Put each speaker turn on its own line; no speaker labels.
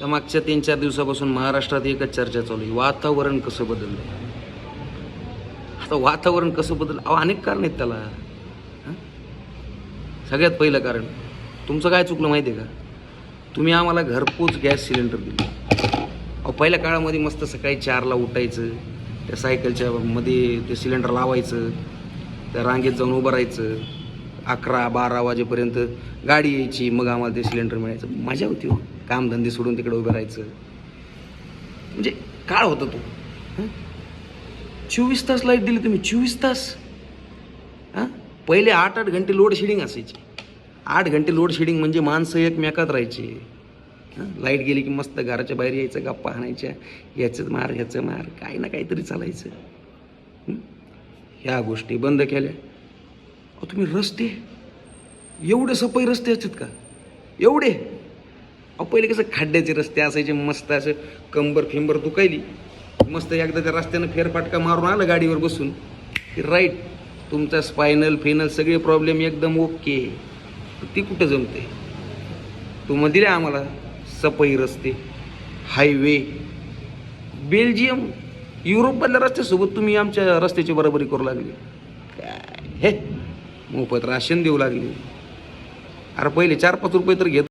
तर मागच्या तीन चार दिवसापासून महाराष्ट्रात एकच चर्चा चालू आहे. वातावरण कसं बदललं आता वातावरण कसं बदललं? अहो अनेक कारण आहेत त्याला. सगळ्यात पहिलं कारण तुमचं काय चुकलं माहिती आहे का? तुम्ही आम्हाला घरपोच गॅस सिलेंडर दिले. अहो पहिल्या काळामध्ये मस्त सकाळी चारला उठायचं त्या सायकलच्या मध्ये ते सिलेंडर लावायचं त्या रांगेत जाऊन उभं राहायचं. अकरा बारा वाजेपर्यंत गाडी यायची मग आम्हाला ते सिलेंडर मिळायचं. मजा होती हो. कामधंदे सोडून तिकडे उभं राहायचं. म्हणजे काळ होता तो. चोवीस तास लाइट दिली तुम्ही. चोवीस तास. हां? पहिले आठ आठ घंटे लोड शेडिंग असायची. आठ घंटे लोड शेडिंग म्हणजे माणसं एकमेकात राहायची. हां? लाइट गेली की मस्त घराच्या बाहेर यायचं गप्पा आणायच्या. याचं मार ह्याचं मार काही ना काहीतरी चालायचं. ह्या गोष्टी बंद केल्या. तुम्ही रस्ते? एवढे सफाई रस्ते असतात का? एवढे? अहो पहिले कसं खड्ड्याचे रस्ते असायचे मस्त असं कंबर फिंबर दुखायली. मस्त एकदा त्या रस्त्यानं फेरफाटका मारून आलं गाडीवर बसून. की राईट तुमचा स्पायनल फिनल सगळे प्रॉब्लेम एकदम ओके ती कुठं जमते? तू दिले आम्हाला सफाई रस्ते हायवे बेल्जियम युरोपमधल्या रस्त्यासोबत तुम्ही आमच्या रस्त्याची बरोबरी करू लागली. काय? हे? मोफत राशन देऊ लागले. अरे पहिले चार पाच रुपये तर घेत